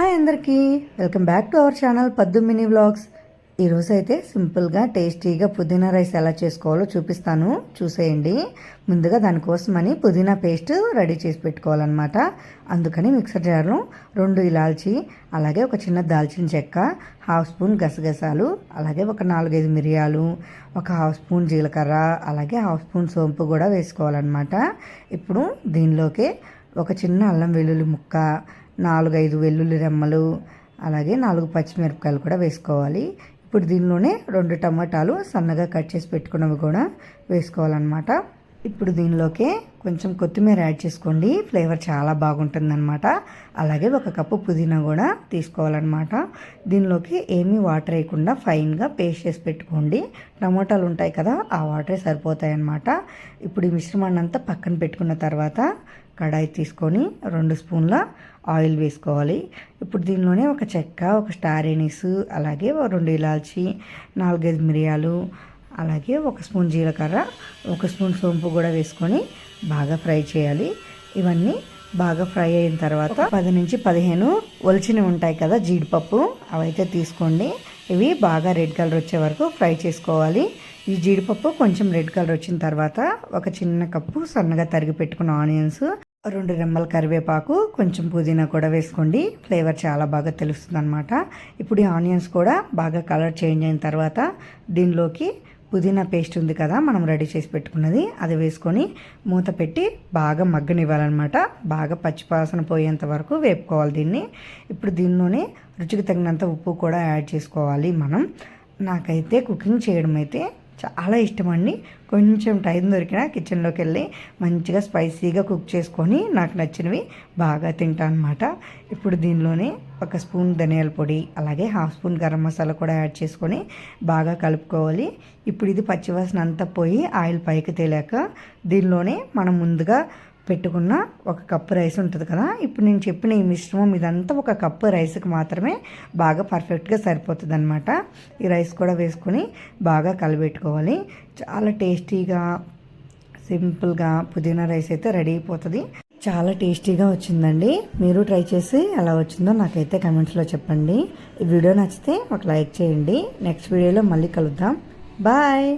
Hi అందరికీ. Welcome back to our channel Paddu mini vlogs. ఈరోజు అయితే సింపుల్గా టేస్టీగా పుదీనా రైస్ ఎలా చేసుకోవాలో చూపిస్తాను. చూసేయండి. ముందుగా దానికోసమని పుదీనా పేస్ట్ రెడీ చేసి పెట్టుకోవాలన్నమాట. అందుకని మిక్సర్ జార్లో రెండు ఇలాల్చి అలాగే ఒక చిన్న దాల్చిన చెక్క హాఫ్ స్పూన్ గసగసాలు అలాగే ఒక నాలుగైదు మిరియాలు ఒక హాఫ్ స్పూన్ జీలకర్ర అలాగే హాఫ్ స్పూన్ సోంపు కూడా వేసుకోవాలన్నమాట. ఇప్పుడు దీనిలోకి ఒక చిన్న అల్లం వెల్లుల్లి ముక్క నాలుగైదు వెల్లుల్లి రెమ్మలు అలాగే నాలుగు పచ్చిమిరపకాయలు కూడా వేసుకోవాలి. ఇప్పుడు దీనిలోనే రెండు టమాటాలు సన్నగా కట్ చేసి పెట్టుకున్నవి కూడా వేసుకోవాలన్నమాట. ఇప్పుడు దీనిలోకి కొంచెం కొత్తిమీర యాడ్ చేసుకోండి. ఫ్లేవర్ చాలా బాగుంటుందన్నమాట. అలాగే ఒక కప్పు పుదీనా కూడా తీసుకోవాలన్నమాట. దీనిలోకి ఏమీ వాటర్ వేయకుండా ఫైన్గా పేస్ట్ చేసి పెట్టుకోండి. టమోటాలు ఉంటాయి కదా ఆ వాటరే సరిపోతాయి అన్నమాట ఇప్పుడు ఈ మిశ్రమాన్ని అంతా పక్కన పెట్టుకున్న తర్వాత కడాయి తీసుకొని రెండు స్పూన్ల ఆయిల్ వేసుకోవాలి. ఇప్పుడు దీనిలోనే ఒక చెక్క ఒక స్టార్ ఎనీస్ అలాగే రెండు ఇలాచి నాలుగైదు మిరియాలు అలాగే ఒక స్పూన్ జీలకర్ర ఒక స్పూన్ సోంపు కూడా వేసుకొని బాగా ఫ్రై చేయాలి. ఇవన్నీ బాగా ఫ్రై అయిన తర్వాత పది నుంచి పదిహేను ఒలిచినవి ఉంటాయి కదా జీడిపప్పు అవైతే తీసుకోండి. ఇవి బాగా రెడ్ కలర్ వచ్చే వరకు ఫ్రై చేసుకోవాలి. ఈ జీడిపప్పు కొంచెం రెడ్ కలర్ వచ్చిన తర్వాత ఒక చిన్న కప్పు సన్నగా తరిగి పెట్టుకున్న ఆనియన్స్ రెండు రెమ్మల కరివేపాకు కొంచెం పుదీనా కూడా వేసుకోండి. ఫ్లేవర్ చాలా బాగా తెలుస్తుంది అనమాట ఇప్పుడు ఈ ఆనియన్స్ కూడా బాగా కలర్ చేంజ్ అయిన తర్వాత దీనిలోకి పుదీనా పేస్ట్ ఉంది కదా మనం రెడీ చేసి పెట్టుకున్నది అది వేసుకొని మూత పెట్టి బాగా మగ్గనివ్వాలన్నమాట. బాగా పచ్చిపాసన పోయేంత వరకు వేపుకోవాలి దీన్ని. ఇప్పుడు దీనిలోనే రుచికి తగినంత ఉప్పు కూడా యాడ్ చేసుకోవాలి మనం. నాకైతే కుకింగ్ చేయడం అయితే చాలా ఇష్టం అండి కొంచెం టైం దొరికినా కిచెన్లోకి వెళ్ళి మంచిగా స్పైసీగా కుక్ చేసుకొని నాకు నచ్చినవి బాగా తింటాను అనమాట ఇప్పుడు దీనిలోనే ఒక స్పూన్ ధనియాల పొడి అలాగే హాఫ్ స్పూన్ గరం మసాలా కూడా యాడ్ చేసుకొని బాగా కలుపుకోవాలి. ఇప్పుడు ఇది పచ్చివాసన అంతా పోయి ఆయిల్ పైకి తేలాక దీనిలోనే మనం ముందుగా పెట్టుకున్న ఒక కప్పు రైస్ ఉంటుంది కదా. ఇప్పుడు నేను చెప్పిన ఈ మిశ్రమం ఇదంతా ఒక కప్పు రైస్కి మాత్రమే బాగా పర్ఫెక్ట్గా సరిపోతుంది అనమాట ఈ రైస్ కూడా వేసుకొని బాగా కలబెట్టుకోవాలి. చాలా టేస్టీగా సింపుల్గా పుదీనా రైస్ అయితే రెడీ అయిపోతుంది. చాలా టేస్టీగా వచ్చిందండి. మీరు ట్రై చేసి ఎలా వచ్చిందో నాకైతే కమెంట్స్లో చెప్పండి. ఈ వీడియో నచ్చితే ఒక లైక్ చేయండి. నెక్స్ట్ వీడియోలో మళ్ళీ కలుద్దాం. బాయ్!